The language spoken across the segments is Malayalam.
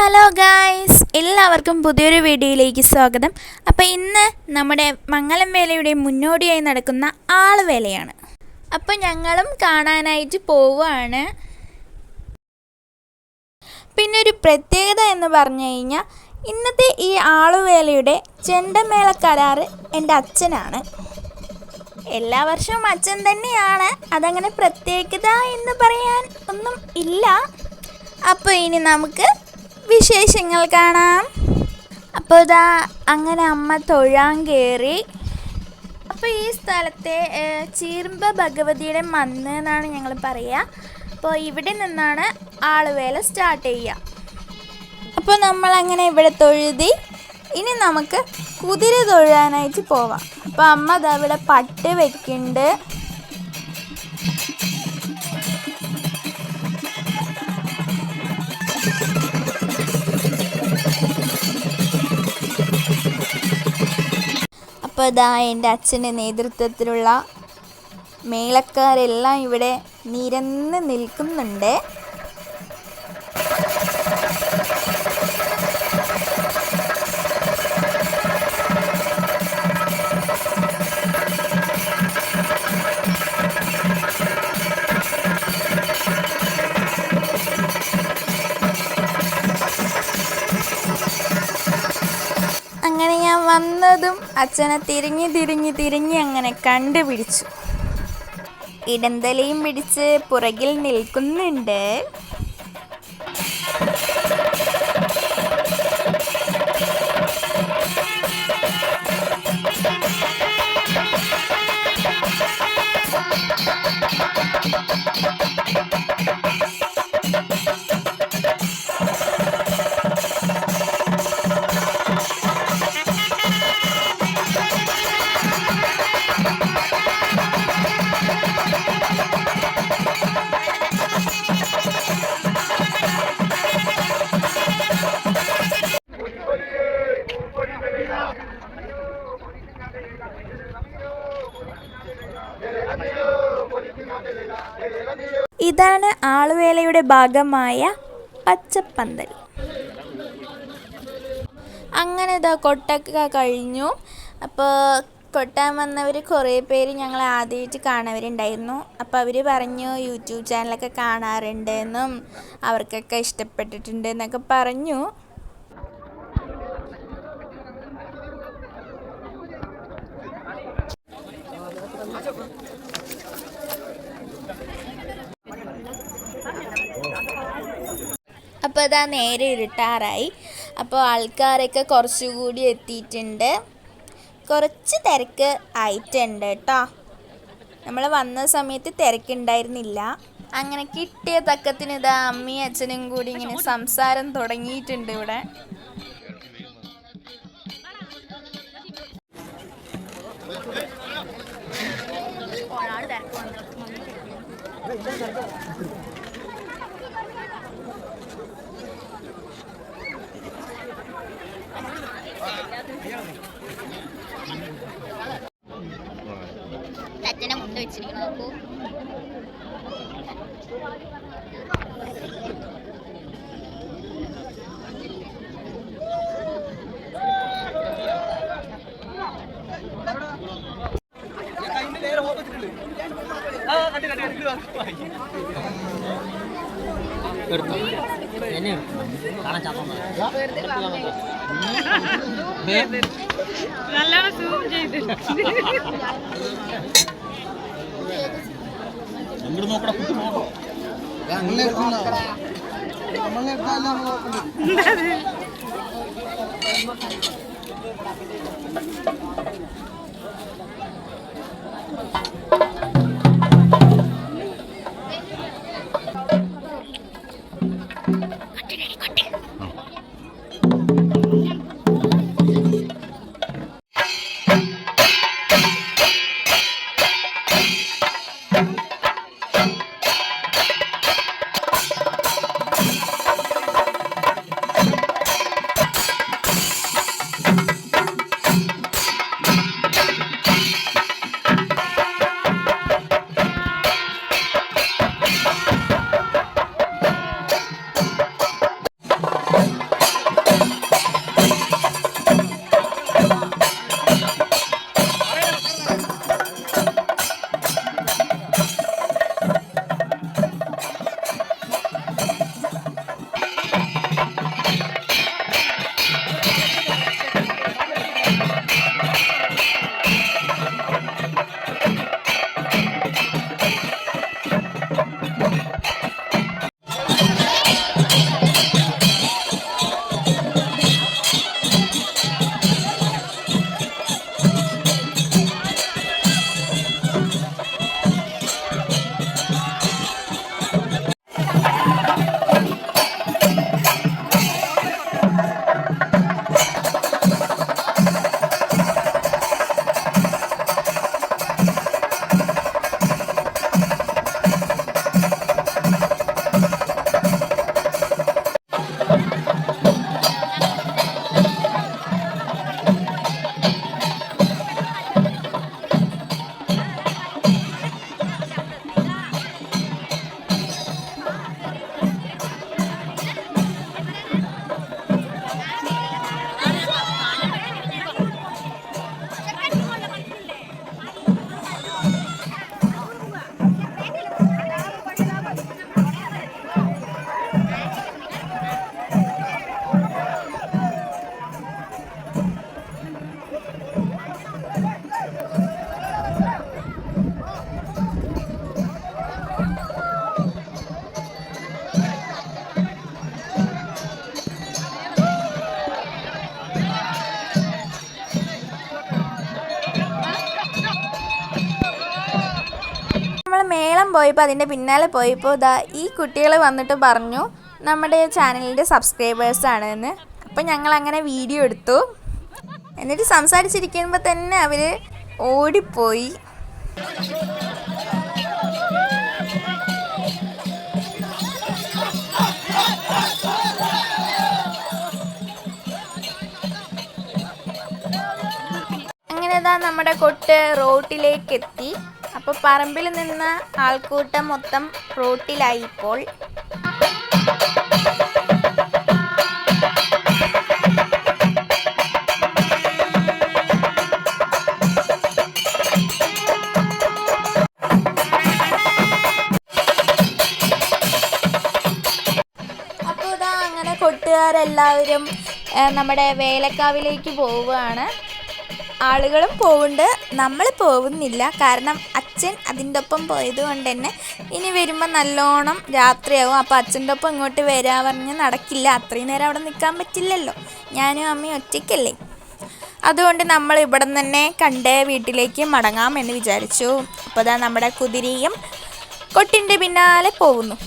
ഹലോ ഗായ്സ് എല്ലാവർക്കും പുതിയൊരു വീഡിയോയിലേക്ക് സ്വാഗതം. അപ്പോൾ ഇന്ന് നമ്മുടെ മംഗലം വേലയുടെ മുന്നോടിയായി നടക്കുന്ന ആളുവേലയാണ്. അപ്പോൾ ഞങ്ങളും കാണാനായിട്ട് പോവുകയാണ്. പിന്നെ ഒരു പ്രത്യേകത എന്ന് പറഞ്ഞു കഴിഞ്ഞാൽ ഇന്നത്തെ ഈ ആളുവേലയുടെ ചെണ്ടമേള കരാറ് എന്റെ അച്ഛനാണ്. എല്ലാ വർഷവും അച്ഛൻ തന്നെയാണ്. അതങ്ങനെ പ്രത്യേകത എന്ന് പറയാൻ ഒന്നും ഇല്ല. അപ്പോൾ ഇനി നമുക്ക് വിശേഷങ്ങൾ കാണാം. അപ്പോൾ ഇതാ അങ്ങനെ അമ്മ തൊഴാൻ കയറി അപ്പോൾ ഈ സ്ഥലത്തെ ചീർമ്പ ഭഗവതിയുടെ മന്ന് എന്നാണ് ഞങ്ങൾ പറയുക അപ്പോൾ ഇവിടെ നിന്നാണ് ആളുവേല സ്റ്റാർട്ട് ചെയ്യുക അപ്പോൾ നമ്മൾ അങ്ങനെ ഇവിടെ തൊഴുതി. ഇനി നമുക്ക് കുതിര തൊഴാനായിട്ട് പോവാം. അപ്പോൾ അമ്മ ദാ ഇവിടെ പട്ട് വെക്കുന്നുണ്ട് അപ്പോൾ എന്റെ അച്ഛന്റെ നേതൃത്വത്തിലുള്ള മേളക്കാരെല്ലാം ഇവിടെ നിരന്ന് നിൽക്കുന്നുണ്ട്. അച്ഛനെ തിരിഞ്ഞ് തിരിഞ്ഞ് തിരിഞ്ഞ് അങ്ങനെ കണ്ടുപിടിച്ചു. ഇടന്തലയും പിടിച്ച് പുറകിൽ നിൽക്കുന്നുണ്ട്. ഇതാണ് ആളുവേലയുടെ ഭാഗമായ പച്ചപ്പന്തൽ. അങ്ങനെ ഇതാ കൊട്ടൊക്കെ കഴിഞ്ഞു. അപ്പോൾ കൊട്ടാൻ വന്നവർ കുറേ പേര് ഞങ്ങൾ ആദ്യമായിട്ട് കാണവരുണ്ടായിരുന്നു. അപ്പോൾ അവർ പറഞ്ഞു യൂട്യൂബ് ചാനലൊക്കെ കാണാറുണ്ടെന്നും അവർക്കൊക്കെ ഇഷ്ടപ്പെട്ടിട്ടുണ്ട് എന്നൊക്കെ പറഞ്ഞു. അപ്പോൾ ഇതാ നേരെ ഇരുട്ടാറായി. അപ്പോൾ ആൾക്കാരൊക്കെ കുറച്ചുകൂടി എത്തിയിട്ടുണ്ട്. കുറച്ച് തിരക്ക് ആയിട്ടുണ്ട് കേട്ടോ. നമ്മൾ വന്ന സമയത്ത് തിരക്കുണ്ടായിരുന്നില്ല. അങ്ങനെ കിട്ടിയ തക്കത്തിന് ഇതാ അമ്മയും അച്ഛനും കൂടി ഇങ്ങനെ സംസാരം തുടങ്ങിയിട്ടുണ്ട് ഇവിടെ. അച്ഛനെ മുണ്ട് വെച്ചിരിക്കണം നോക്കൂ എടുത്തോ എന്നെ കാണാൻ ചാപ്പം നല്ലോണം സൂം ചെയ്ത് ഇവിടെ നോക്കടാ കുട്ടി നോക്കണോ നമ്മളെ പോയപ്പോൾ അതിന്റെ പിന്നാലെ പോയപ്പോൾ ഇതാ ഈ കുട്ടികൾ വന്നിട്ട് പറഞ്ഞു നമ്മുടെ ചാനലിന്റെ സബ്സ്ക്രൈബേഴ്സാണ് എന്ന് അപ്പോൾ ഞങ്ങൾ അങ്ങനെ വീഡിയോ എടുത്തു. എന്നിട്ട് സംസാരിച്ചിരിക്കുമ്പോൾ തന്നെ അവർ ഓടിപ്പോയി. അങ്ങനെ ഇതാ നമ്മുടെ കൊട്ട് റോട്ടിലേക്ക് എത്തി അപ്പോൾ പറമ്പിൽ നിന്ന് ആൾക്കൂട്ടം മൊത്തം റോട്ടിലായി ഇപ്പോൾ ഏ, നമ്മുടെ വേലക്കാവിലേക്ക് പോവുകയാണ്. ആളുകളും പോവുന്നുണ്ട് നമ്മൾ പോകുന്നില്ല. കാരണം അച്ഛൻ അതിന്റെ ഒപ്പം പോയത് കൊണ്ട് തന്നെ ഇനി വരുമ്പോൾ നല്ലോണം രാത്രിയാവും. അപ്പോൾ അച്ഛന്റെ ഒപ്പം ഇങ്ങോട്ട് വരാ പറഞ്ഞ് നടക്കില്ല. അത്രയും നേരം അവിടെ നിൽക്കാൻ പറ്റില്ലല്ലോ. ഞാനും അമ്മയും ഒറ്റയ്ക്കല്ലേ? അതുകൊണ്ട് നമ്മൾ ഇവിടെ തന്നെ കണ്ട് വീട്ടിലേക്ക് മടങ്ങാം എന്ന് വിചാരിച്ചു. അപ്പോൾ അതാ നമ്മുടെ കുതിരയും കൊട്ടിന്റെ പിന്നാലെ പോകുന്നു.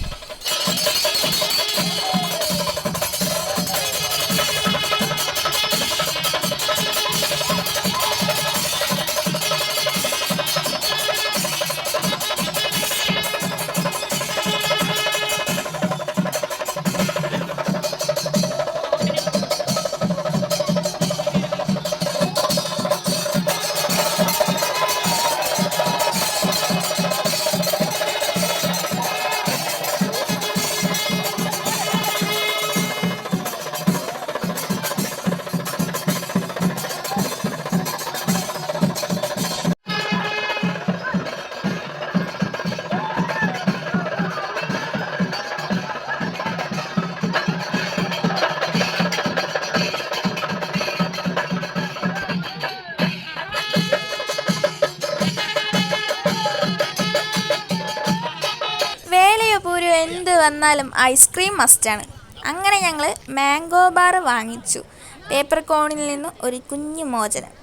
വന്നാലും ഐസ്ക്രീം മസ്റ്റാണ് അങ്ങനെ ഞങ്ങൾ മാംഗോ ബാർ വാങ്ങിച്ചു. പേപ്പർ കോണിൽ നിന്ന് ഒരു കുഞ്ഞു മോചനം.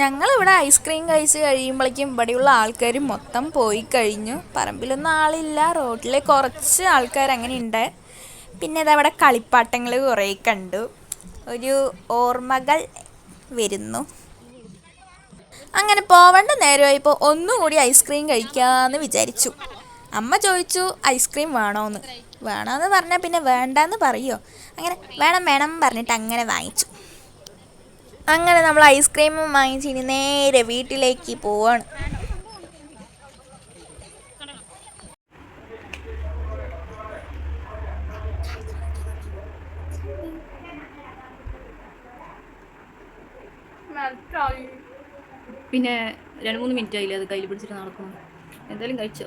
ഞങ്ങളിവിടെ ഐസ്ക്രീം കഴിച്ച് കഴിയുമ്പോഴേക്കും ഇവിടെയുള്ള ആൾക്കാർ മൊത്തം പോയി കഴിഞ്ഞു. പറമ്പിലൊന്നും ആളില്ല. റോഡിൽ കുറച്ച് ആൾക്കാർ അങ്ങനെ ഉണ്ട്. പിന്നെ ഇതവിടെ കളിപ്പാട്ടങ്ങൾ കുറേ കണ്ടു. ഒരു ഓർമ്മകൾ വരുന്നു. അങ്ങനെ പോവേണ്ട നേരമായപ്പോൾ ഒന്നുകൂടി ഐസ്ക്രീം കഴിക്കാമെന്ന് വിചാരിച്ചു. അമ്മ ചോദിച്ചു ഐസ്ക്രീം വേണോന്ന്? വേണമെന്ന് പറഞ്ഞാൽ പിന്നെ വേണ്ടെന്ന് പറയുമോ അങ്ങനെ വേണം വേണം പറഞ്ഞിട്ട് അങ്ങനെ വാങ്ങിച്ചു. അങ്ങനെ നമ്മൾ ഐസ്ക്രീമും വാങ്ങിച്ച് ഇനി നേരെ വീട്ടിലേക്ക് പോവാണ്. പിന്നെ രണ്ട് മൂന്ന് മിനിറ്റ് ആയില്ലേ അത് കയ്യിൽ പിടിച്ചിട്ട് നടക്കും എന്തായാലും കഴിച്ചോ?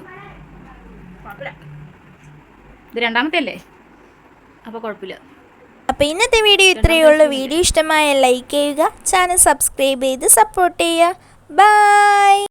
ഇത് രണ്ടാമത്തെ അല്ലേ അപ്പോൾ കുഴപ്പമില്ല. അപ്പോൾ ഇന്നത്തെ വീഡിയോ ഇത്രയേ ഉള്ളൂ. വീഡിയോ ഇഷ്ടമായ ലൈക്ക് ചെയ്യുക ചാനൽ സബ്സ്ക്രൈബ് ചെയ്ത് സപ്പോർട്ട് ചെയ്യുക. ബൈ